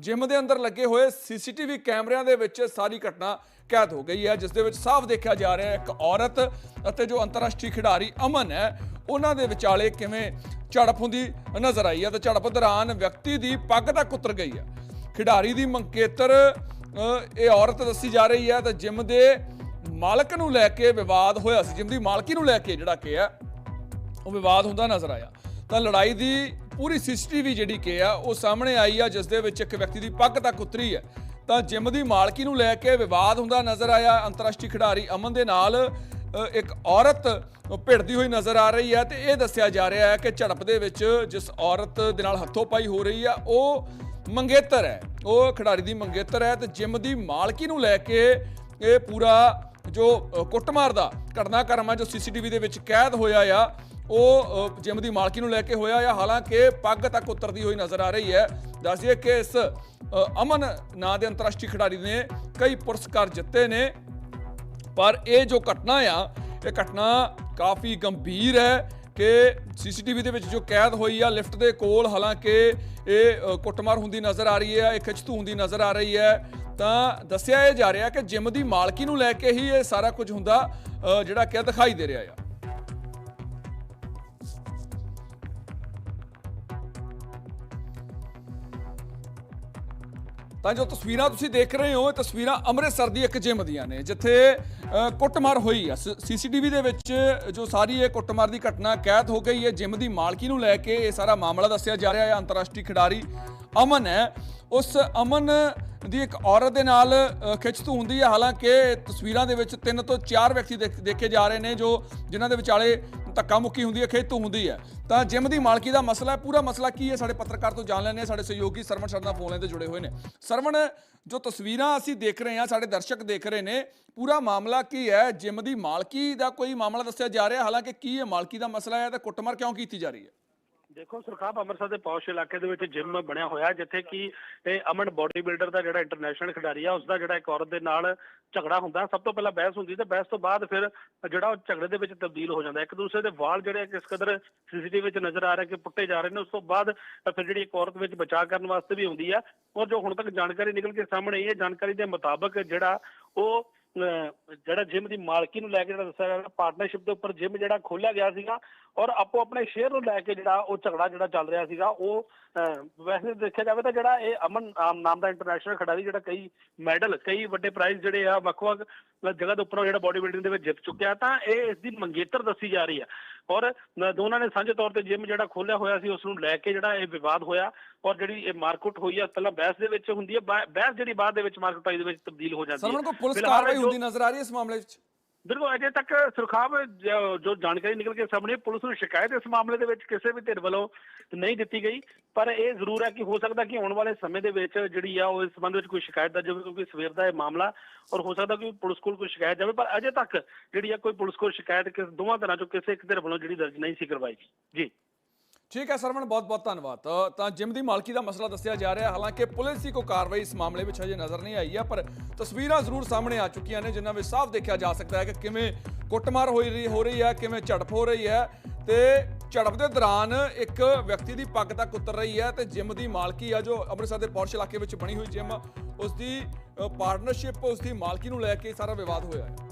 Gym ਦੇ ਅੰਦਰ ਲੱਗੇ ਹੋਏ ਸੀਸੀਟੀਵੀ ਕੈਮਰਿਆਂ ਦੇ ਵਿੱਚ ਸਾਰੀ ਘਟਨਾ ਕੈਦ ਹੋ ਗਈ ਹੈ, ਜਿਸ ਦੇ ਵਿੱਚ ਸਾਫ਼ ਦੇਖਿਆ ਜਾ ਰਿਹਾ ਹੈ, ਇੱਕ ਔਰਤ ਅਤੇ ਜੋ ਅੰਤਰਰਾਸ਼ਟਰੀ ਖਿਡਾਰੀ ਅਮਨ ਹੈ, ਉਹਨਾਂ ਦੇ ਵਿਚਾਲੇ ਕਿਵੇਂ ਝੜਪ ਹੁੰਦੀ ਨਜ਼ਰ ਆਈ ਹੈ ਤੇ ਝੜਪ ਦੌਰਾਨ ਵਿਅਕਤੀ ਦੀ ਪੱਗ ਤੱਕ ਉਤਰ ਗਈ ਹੈ। ਖਿਡਾਰੀ ਦੀ ਮੰਕੇਤਰ ਇਹ ਔਰਤ ਦੱਸੀ ਜਾ ਰਹੀ ਹੈ ਤੇ ਜਿਮ ਦੇ ਮਾਲਕ ਨੂੰ ਲੈ ਕੇ ਵਿਵਾਦ ਹੋਇਆ ਸੀ। ਜਿਮ ਦੀ ਮਾਲਕੀ ਨੂੰ ਲੈ ਕੇ ਜਿਹੜਾ ਕਿ ਹੈ, ਉਹ ਵਿਵਾਦ ਹੁੰਦਾ ਨਜ਼ਰ ਆਇਆ। ਤਾਂ ਲੜਾਈ ਦੀ ਪੂਰੀ ਸੀਸੀਟੀਵੀ ਜਿਹੜੀ ਕਿ ਆ, ਉਹ ਸਾਹਮਣੇ ਆਈ ਆ, ਜਿਸ ਦੇ ਵਿੱਚ ਇੱਕ ਵਿਅਕਤੀ ਦੀ ਪੱਗ ਤੱਕ ਉਤਰੀ ਹੈ। ਤਾਂ ਜਿਮ ਦੀ ਮਾਲਕੀ ਨੂੰ ਲੈ ਕੇ ਵਿਵਾਦ ਹੁੰਦਾ ਨਜ਼ਰ ਆਇਆ। ਅੰਤਰਰਾਸ਼ਟਰੀ ਖਿਡਾਰੀ ਅਮਨ ਦੇ ਨਾਲ ਇੱਕ ਔਰਤ ਭਿੜਦੀ ਹੋਈ ਨਜ਼ਰ ਆ ਰਹੀ ਹੈ ਤੇ ਇਹ ਦੱਸਿਆ ਜਾ ਰਿਹਾ ਹੈ ਕਿ ਝੜਪ ਦੇ ਵਿੱਚ ਜਿਸ ਔਰਤ ਦੇ ਨਾਲ ਹੱਥੋਂ ਪਾਈ ਹੋ ਰਹੀ ਆ, ਉਹ ਮੰਗੇਤਰ ਹੈ। ਉਹ ਖਿਡਾਰੀ ਦੀ ਮੰਗੇਤਰ ਹੈ ਤੇ ਜਿਮ ਦੀ ਮਾਲਕੀ ਨੂੰ ਲੈ ਕੇ ਇਹ ਪੂਰਾ ਜੋ ਕੁੱਟਮਾਰ ਦਾ ਘਟਨਾਕ੍ਰਮ ਹੈ ਜੋ ਸੀਸੀਟੀਵੀ ਦੇ ਵਿੱਚ ਕੈਦ ਹੋਇਆ ਆ ਉਹ ਅ, ਜਿਮ ਦੀ ਮਾਲਕੀ ਨੂੰ ਲੈ ਕੇ ਹੋਇਆ ਆ ਹਾਲਾਂਕਿ ਪੱਗ ਤੱਕ ਉਤਰਦੀ ਹੋਈ ਨਜ਼ਰ ਆ ਰਹੀ ਹੈ। ਦੱਸ ਦਈਏ ਕਿ ਇਸ ਅਮਨ ਨਾਂ ਦੇ ਅੰਤਰਰਾਸ਼ਟਰੀ ਖਿਡਾਰੀ ਨੇ ਕਈ ਪੁਰਸਕਾਰ ਜਿੱਤੇ ਨੇ ਪਰ ਇਹ ਜੋ ਘਟਨਾ ਆ ਇਹ ਘਟਨਾ ਕਾਫੀ ਗੰਭੀਰ ਹੈ ਕਿ ਸੀਸੀਟੀਵੀ ਦੇ ਵਿੱਚ ਜੋ ਕੈਦ ਹੋਈ ਆ ਲਿਫਟ ਦੇ ਕੋਲ ਹਾਲਾਂਕਿ ਇਹ ਕੁੱਟਮਾਰ ਹੁੰਦੀ ਨਜ਼ਰ ਆ ਰਹੀ ਹੈ ਇਹ ਖਿੱਚਤੂ ਹੁੰਦੀ ਨਜ਼ਰ ਆ ਰਹੀ ਹੈ। ਤਾਂ ਦੱਸਿਆ ਇਹ ਜਾ ਰਿਹਾ ਕਿ ਜਿਮ ਦੀ ਮਾਲਕੀ ਨੂੰ ਲੈ ਕੇ ਹੀ ਇਹ ਸਾਰਾ ਕੁਝ ਹੁੰਦਾ ਜਿਹੜਾ ਕਿ ਦਿਖਾਈ ਦੇ ਰਿਹਾ ਆ। ਤਾਂ ਜੋ ਤਸਵੀਰਾਂ ਤੁਸੀਂ ਦੇਖ ਰਹੇ ਹੋ ਇਹ ਤਸਵੀਰਾਂ ਅੰਮ੍ਰਿਤਸਰ ਦੀ ਇੱਕ ਜਿਮ ਦੀਆਂ ਨੇ ਜਿੱਥੇ ਕੁੱਟਮਾਰ ਹੋਈ ਆ। ਸੀਸੀਟੀਵੀ ਦੇ ਵਿੱਚ ਜੋ ਸਾਰੀ ਇਹ ਕੁੱਟਮਾਰ ਦੀ ਘਟਨਾ ਕੈਦ ਹੋ ਗਈ ਹੈ ਜਿਮ ਦੀ ਮਾਲਕੀ ਨੂੰ ਲੈ ਕੇ ਇਹ ਸਾਰਾ ਮਾਮਲਾ ਦੱਸਿਆ ਜਾ ਰਿਹਾ ਹੈ। ਅੰਤਰਰਾਸ਼ਟਰੀ ਖਿਡਾਰੀ ਅਮਨ ਹੈ। ਉਸ ਅਮਨ ਦੀ ਇੱਕ ਔਰਤ ਦੇ ਨਾਲ ਅ, ਖਿੱਚਤੂ ਹੁੰਦੀ ਹੈ। ਹਾਲਾਂਕਿ ਤਸਵੀਰਾਂ ਦੇ ਵਿੱਚ ਤਿੰਨ ਤੋਂ ਚਾਰ ਵਿਅਕਤੀ ਦੇਖ- ਦੇਖੇ ਜਾ ਰਹੇ ਨੇ ਜੋ ਜਿਨ੍ਹਾਂ ਦੇ ਵਿਚਾਲੇ ਧੱਕਾ ਮੁੱਕੀ ਹੁੰਦੀ ਹੈ, ਖੇਤੂ ਹੁੰਦੀ ਹੈ। ਤਾਂ ਜਿਮ ਦੀ ਮਾਲਕੀ ਦਾ ਮਸਲਾ ਹੈ, ਪੂਰਾ ਮਸਲਾ ਕੀ ਹੈ, ਸਾਡੇ ਪੱਤਰਕਾਰ ਤੋਂ ਜਾਣ ਲੈਣੇ ਸਾਡੇ ਸਹਿਯੋਗੀ ਸਰਵਣ ਸ਼ਰਦਾ ਫੋਨ ਲਾਈਨ ਤੇ ਜੁੜੇ ਹੋਏ ਨੇ। ਸਰਵਣ, ਜੋ ਤਸਵੀਰਾਂ ਅਸੀਂ ਦੇਖ ਰਹੇ ਹਾਂ, ਸਾਡੇ ਦਰਸ਼ਕ ਦੇਖ ਰਹੇ ਨੇ, ਪੂਰਾ ਮਾਮਲਾ ਕੀ ਹੈ? ਜਿਮ ਦੀ ਮਾਲਕੀ ਦਾ ਕੋਈ ਮਾਮਲਾ ਦੱਸਿਆ ਜਾ ਰਿਹਾ, ਹਾਲਾਂਕਿ ਕੀ ਹੈ ਮਾਲਕੀ ਦਾ ਮਸਲਾ ਹੈ ਤੇ ਕੁੱਟਮਾਰ ਕਿਉਂ ਕੀਤੀ ਜਾ ਰਹੀ ਹੈ? ਦੇਖੋ ਸਰਕਾਰ ਅੰਮ੍ਰਿਤਸਰ ਦੇ ਪੌਸ਼ ਇਲਾਕੇ ਦੇ ਵਿੱਚ ਜਿਮ ਬਣਿਆ ਹੋਇਆ, ਜਿੱਥੇ ਕਿ ਅਮਨ ਬੋਡੀ ਬਿਲਡਰ ਦਾ ਜਿਹੜਾ ਇੰਟਰਨੈਸ਼ਨਲ ਖਿਡਾਰੀ ਆ ਉਸ ਦਾ ਜਿਹੜਾ ਇੱਕ ਔਰਤ ਦੇ ਨਾਲ ਝਗੜਾ ਹੁੰਦਾ। ਸਭ ਤੋਂ ਪਹਿਲਾਂ ਬਹਿਸ ਹੁੰਦੀ ਤੇ ਬਹਿਸ ਤੋਂ ਬਾਅਦ ਫਿਰ ਜਿਹੜਾ ਉਹ ਝਗੜੇ ਦੇ ਵਿੱਚ ਤਬਦੀਲ ਹੋ ਜਾਂਦਾ। ਇੱਕ ਦੂਸਰੇ ਦੇ ਵਾਲ ਜਿਹੜੇ ਕਿਸ ਕਦਰ ਸੀਸੀਟੀਵੀ ਵਿੱਚ ਨਜ਼ਰ ਆ ਰਿਹਾ ਕਿ ਪੁੱਟੇ ਜਾ ਰਹੇ ਨੇ, ਉਸ ਤੋਂ ਬਾਅਦ ਫਿਰ ਜਿਹੜੀ ਇੱਕ ਔਰਤ ਵਿੱਚ ਬਚਾਅ ਕਰਨ ਵਾਸਤੇ ਵੀ ਹੁੰਦੀ ਆ। ਔਰ ਜੋ ਹੁਣ ਤੱਕ ਜਾਣਕਾਰੀ ਨਿਕਲ ਕੇ ਸਾਹਮਣੇ ਆਈ ਹੈ, ਜਾਣਕਾਰੀ ਦੇ ਮੁਤਾਬਕ ਜਿਹੜਾ ਉਹ ਜਿਹੜਾ ਜਿਮ ਦੀ ਮਾਲਕੀ ਨੂੰ ਲੈ ਕੇ ਜਿਹੜਾ ਦੱਸਿਆ ਜਾ ਰਿਹਾ ਪਾਰਟਨਰਸ਼ਿਪ ਦੇ ਉੱਪਰ ਜਿਮ ਜਿਹੜਾ ਖੋਲਿਆ ਗਿਆ ਸੀਗਾ ਔਰ ਆਪੋ ਆਪਣੇ ਸ਼ੇਅਰ ਨੂੰ ਲੈ ਕੇ ਜਿਹੜਾ ਉਹ ਝਗੜਾ ਜਿਹੜਾ ਚੱਲ ਰਿਹਾ ਸੀਗਾ ਉਹ ਅਹ, ਵੈਸੇ ਦੇਖਿਆ ਜਾਵੇ ਤਾਂ ਜਿਹੜਾ ਇਹ ਅਮਨ ਆਮ ਨਾਮ ਦਾ ਇੰਟਰਨੈਸ਼ਨਲ ਖਿਡਾਰੀ ਜਿਹੜਾ ਕਈ ਮੈਡਲ ਕਈ ਵੱਡੇ ਪ੍ਰਾਈਜ਼ ਜਿਹੜੇ ਆ ਵੱਖ-ਵੱਖ ਜਗ੍ਹਾ ਦੇ ਉੱਪਰੋਂ ਜਿਹੜਾ ਬੋਡੀ ਬਿਲਡਿੰਗ ਦੇ ਵਿੱਚ ਜਿੱਤ ਚੁੱਕਿਆ ਤਾਂ ਇਹ ਇਸ ਦੀ ਮੰਗੇਤਰ ਦੱਸੀ ਜਾ ਰਹੀ ਆ। ਔਰ ਦੋਨਾਂ ਨੇ ਸਾਂਝੇ ਤੌਰ ਤੇ ਜਿਮ ਜਿਹੜਾ ਖੋਲਿਆ ਹੋਇਆ ਸੀ ਉਸ ਨੂੰ ਲੈ ਕੇ ਜਿਹੜਾ ਇਹ ਵਿਵਾਦ ਹੋਇਆ ਔਰ ਜਿਹੜੀ ਇਹ ਮਾਰਕੁੱਟ ਹੋਈ ਆ ਪਹਿਲਾਂ ਬਹਿਸ ਦੇ ਵਿੱਚ ਹੁੰਦੀ ਹੈ ਬਹਿ- ਬਹਿਸ ਜਿਹੜੀ ਬਾਅਦ ਦੇ ਵਿੱਚ ਮਾਰਕੁੱਟਾਈ ਦੇ ਵਿੱਚ ਤਬਦੀਲ ਹੋ ਜਾਂਦੀ ਹੈ ਸਰਵਣ ਕੋ ਪੁਲਿਸ ਕਾਰਵਾਈ ਹੁੰਦੀ ਨਜ਼ਰ ਆ ਰਹੀ ਹੈ ਇਸ ਮਾਮਲੇ ਵਿੱਚ? ਬਿਲਕੁਲ ਅਜੇ ਤੱਕ ਸੁਰਖਾਬ ਜੋ ਜਾਣਕਾਰੀ ਨਿਕਲ ਕੇ ਸਾਹਮਣੇ ਪੁਲਿਸ ਨੂੰ ਸ਼ਿਕਾਇਤ ਇਸ ਮਾਮਲੇ ਦੇ ਵਿੱਚ ਕਿਸੇ ਵੀ ਧਿਰ ਵੱਲੋਂ ਨਹੀਂ ਦਿੱਤੀ ਗਈ। ਪਰ ਇਹ ਜ਼ਰੂਰ ਹੈ ਕਿ ਹੋ ਸਕਦਾ ਕਿ ਆਉਣ ਵਾਲੇ ਸਮੇਂ ਦੇ ਵਿੱਚ ਜਿਹੜੀ ਆ, ਉਹ ਇਸ ਸੰਬੰਧ ਵਿੱਚ ਕੋਈ ਸ਼ਿਕਾਇਤ ਦਰਜ ਹੋਵੇ, ਕਿਉਂਕਿ ਸਵੇਰ ਦਾ ਇਹ ਮਾਮਲਾ, ਔਰ ਹੋ ਸਕਦਾ ਕਿ ਪੁਲਿਸ ਕੋਲ ਕੋਈ ਸ਼ਿਕਾਇਤ ਜਾਵੇ, ਪਰ ਅਜੇ ਤੱਕ ਜਿਹੜੀ ਆ, ਕੋਈ ਪੁਲਿਸ ਕੋਲ ਸ਼ਿਕਾਇਤ ਕਿਸ ਦੋਵਾਂ ਤਰ੍ਹਾਂ ਚੋਂ ਕਿਸੇ ਇੱਕ ਧਿਰ ਵੱਲੋਂ ਜਿਹੜੀ ਦਰਜ ਨਹੀਂ ਸੀ ਕਰਵਾਈ ਜੀ। ਠੀਕ ਹੈ ਸਰਵਣ, ਬਹੁਤ ਬਹੁਤ ਧੰਨਵਾਦ। ਤਾਂ- ਤਾਂ ਜਿਮ ਦੀ ਮਾਲਕੀ ਦਾ ਮਸਲਾ ਦੱਸਿਆ ਜਾ ਰਿਹਾ, ਹਾਲਾਂਕਿ ਪੁਲਿਸ ਦੀ ਕੋਈ ਕਾਰਵਾਈ ਇਸ ਮਾਮਲੇ ਵਿੱਚ ਹਜੇ ਨਜ਼ਰ ਨਹੀਂ ਆਈ ਹੈ, ਪਰ ਤਸਵੀਰਾਂ ਜ਼ਰੂਰ ਸਾਹਮਣੇ ਆ ਚੁੱਕੀਆਂ ਨੇ, ਜਿਨ੍ਹਾਂ ਵਿੱਚ ਸਾਫ਼ ਦੇਖਿਆ ਜਾ ਸਕਦਾ ਹੈ ਕਿ ਕਿਵੇਂ ਕੁੱਟਮਾਰ ਹੋਈ ਰਹੀ, ਹੋ ਰਹੀ ਹੈ, ਕਿਵੇਂ ਝੜਪ ਹੋ ਰਹੀ ਹੈ, ਤੇ ਝੜਪ ਦੇ ਦੌਰਾਨ ਇੱਕ ਵਿਅਕਤੀ ਦੀ ਪੱਗ ਤੱਕ ਉਤਰ ਰਹੀ ਹੈ, ਤੇ ਜਿਮ ਦੀ ਮਾਲਕੀ ਆ ਜੋ ਅੰਮ੍ਰਿਤਸਰ ਦੇ ਪੌਰਸ਼ ਇਲਾਕੇ ਵਿੱਚ ਬਣੀ ਹੋਈ ਜਿਮ ਉਸ ਦੀ ਪਾਰਟਨਰਸ਼ਿਪ ਉਸ ਦੀ ਮਾਲਕੀ ਨੂੰ ਲੈ ਕੇ ਸਾਰਾ ਵਿਵਾਦ ਹੋਇਆ ਹੈ।